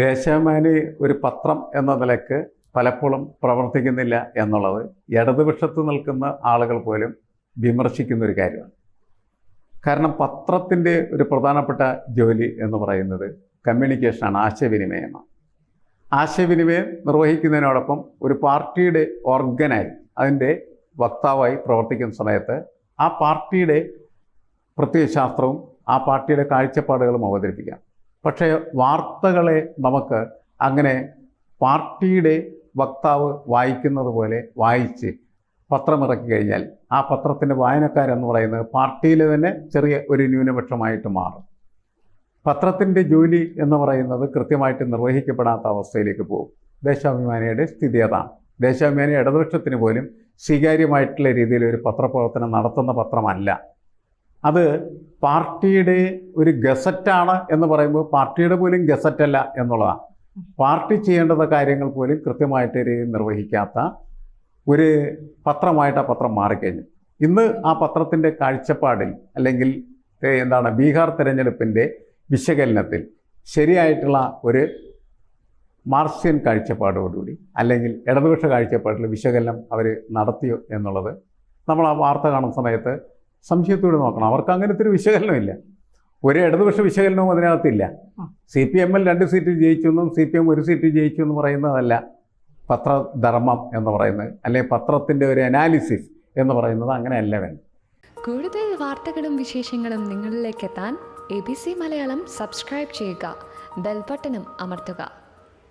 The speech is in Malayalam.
ദേശാഭിമാനി ഒരു പത്രം എന്ന നിലയ്ക്ക് പലപ്പോഴും പ്രവർത്തിക്കുന്നില്ല എന്നുള്ളത് ഇടതുപക്ഷത്ത് നിൽക്കുന്ന ആളുകൾ പോലും വിമർശിക്കുന്ന ഒരു കാര്യമാണ്. കാരണം പത്രത്തിന്റെ ഒരു പ്രധാനപ്പെട്ട ജോലി എന്ന് പറയുന്നത് കമ്മ്യൂണിക്കേഷനാണ് ആശയവിനിമയമാണ്. ആശയവിനിമയം നിർവഹിക്കുന്നതിനോടൊപ്പം ഒരു പാർട്ടിയുടെ ഓർഗനായി അതിന്റെ വക്താവായി പ്രവർത്തിക്കുന്ന സമയത്ത് ആ പാർട്ടിയുടെ പ്രത്യയശാസ്ത്രവും ആ പാർട്ടിയുടെ കാഴ്ചപ്പാടുകളും അവതരിപ്പിക്കാം. പക്ഷേ വാർത്തകളെ നമുക്ക് അങ്ങനെ പാർട്ടിയുടെ വക്താവ് വായിക്കുന്നത് പോലെ വായിച്ച് പത്രമിറക്കി കഴിഞ്ഞാൽ ആ പത്രത്തിന്റെ വായനക്കാരെന്ന് പറയുന്നത് പാർട്ടിയിലെ തന്നെ ചെറിയ ഒരു ന്യൂനപക്ഷമായിട്ട് മാറും. പത്രത്തിന്റെ ജോലി എന്ന് പറയുന്നത് കൃത്യമായിട്ട് നിർവഹിക്കപ്പെടാത്ത അവസ്ഥയിലേക്ക് പോകും. ദേശാഭിമാനിയുടെ സ്ഥിതി അതാണ്. ദേശാഭിമാനി ഇടതുപക്ഷത്തിന് പോലും സ്വീകാര്യമായിട്ടുള്ള രീതിയിൽ ഒരു പത്രപ്രവർത്തനം നടത്തുന്ന പത്രമല്ല. അത് പാർട്ടിയുടെ ഒരു ഗസറ്റാണ് എന്ന് പറയുമ്പോൾ പാർട്ടിയുടെ പോലും ഗസറ്റല്ല എന്നുള്ളതാണ് പാർട്ടി ചെയ്യേണ്ടത് കാര്യങ്ങൾ പോലും കൃത്യമായിട്ട് നിർവഹിക്കാത്ത ഒരു പത്രമായിട്ട് ആ പത്രം മാറിക്കഴിഞ്ഞു. ഇന്ന് ആ പത്രത്തിന്റെ കാഴ്ചപ്പാടിൽ അല്ലെങ്കിൽ എന്താണ് ബീഹാർ തിരഞ്ഞെടുപ്പിന്റെ വിശകലനത്തിൽ ശരിയായിട്ടുള്ള ഒരു മാർസ്യൻ കാഴ്ചപ്പാടോടുകൂടി അല്ലെങ്കിൽ ഇടതുപക്ഷ കാഴ്ചപ്പാടിൽ വിശകലനം അവർ നടത്തിയോ എന്നുള്ളത് നമ്മൾ ആ വാർത്ത കാണുന്ന സമയത്ത് സംശയത്തോടെ നോക്കണം. അവർക്ക് അങ്ങനത്തെ ഒരു വിശകലനമില്ല. ഒരു ഇടതുപക്ഷ വിശകലനവും അതിനകത്തില്ല. സി പി എമ്മിൽ രണ്ട് സീറ്റ് ജയിച്ചെന്നും സി പി എം ഒരു സീറ്റ് ജയിച്ചു എന്ന് പറയുന്നതല്ല പത്രധർമ്മം എന്ന് പറയുന്നത്. അല്ലെങ്കിൽ പത്രത്തിന്റെ ഒരു അനാലിസിസ് എന്ന് പറയുന്നത് അങ്ങനെയല്ല വേണം കൂടുതൽ വാർത്തകളും വിശേഷങ്ങളും നിങ്ങളിലേക്ക് എത്താൻ A B C Malayalam subscribe ചെയ്യുക. ബെൽബട്ടനും അമർത്തുക.